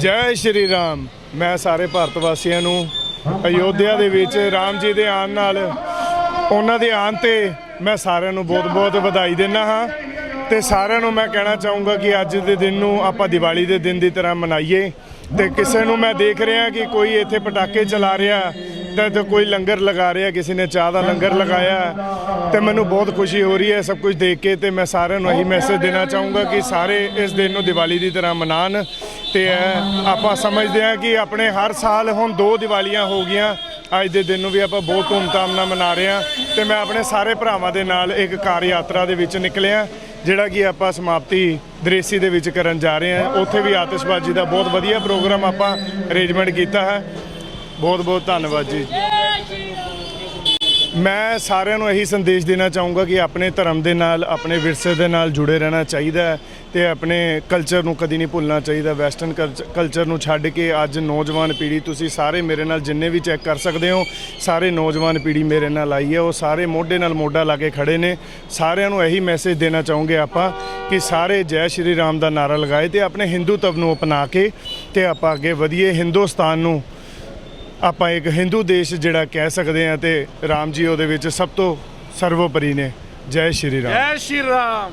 ਜੈ ਸ਼੍ਰੀ ਰਾਮ। ਮੈਂ ਸਾਰੇ ਭਾਰਤ ਵਾਸੀਆਂ ਨੂੰ ਅਯੋਧਿਆ ਦੇ ਵਿੱਚ ਰਾਮ ਜੀ ਦੇ ਆਉਣ ਨਾਲ ਉਹਨਾਂ ਦੇ ਆਉਣ ਤੇ ਮੈਂ ਸਾਰਿਆਂ ਨੂੰ ਬਹੁਤ-ਬਹੁਤ ਵਧਾਈ ਦਿੰਦਾ ਹਾਂ ਤੇ ਸਾਰਿਆਂ ਨੂੰ ਮੈਂ ਕਹਿਣਾ ਚਾਹੂੰਗਾ ਕਿ ਅੱਜ ਦੇ ਦਿਨ ਨੂੰ ਆਪਾਂ ਦੀਵਾਲੀ ਦੇ ਦਿਨ ਦੀ ਤਰ੍ਹਾਂ ਮਨਾਈਏ ਤੇ ਕਿਸੇ ਨੂੰ ਮੈਂ ਦੇਖ ਰਿਹਾ ਕਿ ਕੋਈ ਇੱਥੇ ਪਟਾਕੇ ਚਲਾ ਰਿਹਾ ਤੇ ਤੇ ਕੋਈ ਲੰਗਰ ਲਗਾ ਰਿਹਾ, ਕਿਸੇ ਨੇ ਚਾਹ ਦਾ ਲੰਗਰ ਲਗਾਇਆ ਤੇ ਮੈਨੂੰ ਬਹੁਤ ਖੁਸ਼ੀ ਹੋ ਰਹੀ ਹੈ ਸਭ ਕੁਝ ਦੇਖ ਕੇ ਤੇ ਮੈਂ ਸਾਰਿਆਂ ਨੂੰ ਇਹੀ ਮੈਸੇਜ ਦੇਣਾ ਚਾਹੂੰਗਾ ਕਿ ਸਾਰੇ ਇਸ ਦਿਨ ਨੂੰ ਦੀਵਾਲੀ ਦੀ ਤਰ੍ਹਾਂ ਮਨਾਣ ਤੇ ਆਪਾਂ ਸਮਝਦੇ ਹਾਂ ਕਿ ਆਪਣੇ ਹਰ ਸਾਲ ਹੁਣ ਦੋ ਦੀਵਾਲੀਆਂ ਹੋ ਗਈਆਂ। ਅੱਜ ਦੇ ਦਿਨ ਨੂੰ ਵੀ ਆਪਾਂ ਬਹੁਤ ਧੂਮਧਾਮ ਨਾਲ ਮਨਾ ਰਹੇ ਹਾਂ। ਤੇ ਮੈਂ ਆਪਣੇ ਸਾਰੇ ਭਰਾਵਾਂ ਦੇ ਨਾਲ ਇੱਕ ਕਾਰ ਯਾਤਰਾ ਦੇ ਵਿੱਚ ਨਿਕਲਿਆ ਜਿਹੜਾ ਕਿ ਆਪਾਂ ਸਮਾਪਤੀ ਦ੍ਰੇਸੀ ਦੇ ਵਿੱਚ ਕਰਨ ਜਾ ਰਹੇ ਹਾਂ। ਉੱਥੇ ਵੀ ਆਤਿਸ਼ਬਾਜ਼ੀ ਦਾ ਬਹੁਤ ਵਧੀਆ ਪ੍ਰੋਗਰਾਮ ਆਪਾਂ ਅਰੇਂਜਮੈਂਟ ਕੀਤਾ ਹੈ। ਬਹੁਤ ਬਹੁਤ ਧੰਨਵਾਦ ਜੀ। ਮੈਂ ਸਾਰਿਆਂ ਨੂੰ ਇਹੀ ਸੰਦੇਸ਼ ਦੇਣਾ ਚਾਹੂੰਗਾ ਕਿ ਆਪਣੇ ਧਰਮ ਦੇ ਨਾਲ, ਆਪਣੇ ਵਿਰਸੇ ਦੇ ਨਾਲ ਜੁੜੇ ਰਹਿਣਾ ਚਾਹੀਦਾ ਹੈ ਤੇ ਆਪਣੇ ਕਲਚਰ ਨੂੰ ਕਦੀ ਨਹੀਂ ਭੁੱਲਣਾ ਚਾਹੀਦਾ। ਵੈਸਟਰਨ ਕਲਚਰ ਨੂੰ ਛੱਡ ਕੇ ਅੱਜ ਨੌਜਵਾਨ ਪੀੜ੍ਹੀ ਤੁਸੀਂ ਸਾਰੇ ਮੇਰੇ ਨਾਲ ਜਿੰਨੇ ਵੀ ਚੈੱਕ ਕਰ ਸਕਦੇ ਹੋ, ਸਾਰੇ ਨੌਜਵਾਨ ਪੀੜ੍ਹੀ ਮੇਰੇ ਨਾਲ ਆਈ ਹੈ। ਉਹ ਸਾਰੇ ਮੋਢੇ ਨਾਲ ਮੋਢਾ ਲਾ ਕੇ ਖੜੇ ਨੇ। ਸਾਰਿਆਂ ਨੂੰ ਇਹੀ ਮੈਸੇਜ ਦੇਣਾ ਚਾਹੂੰਗੇ ਆਪਾਂ ਕਿ ਸਾਰੇ ਜੈ ਸ਼੍ਰੀ ਰਾਮ ਦਾ ਨਾਰਾ ਲਗਾਏ ਤੇ ਆਪਣੇ ਹਿੰਦੂਤਵ ਨੂੰ ਅਪਣਾ ਕੇ ਤੇ ਆਪਾਂ ਅੱਗੇ ਵਧੀਏ। ਹਿੰਦੁਸਤਾਨ ਨੂੰ ਆਪਾਂ ਇੱਕ ਹਿੰਦੂ ਦੇਸ਼ ਜਿਹੜਾ ਕਹਿ ਸਕਦੇ ਆ ਤੇ ਰਾਮ ਜੀ ਉਹਦੇ ਵਿੱਚ ਸਭ ਤੋਂ ਸਰਵੋਪਰੀ ਨੇ। ਜੈ ਸ਼੍ਰੀ ਰਾਮ। ਜੈ ਸ਼੍ਰੀ ਰਾਮ।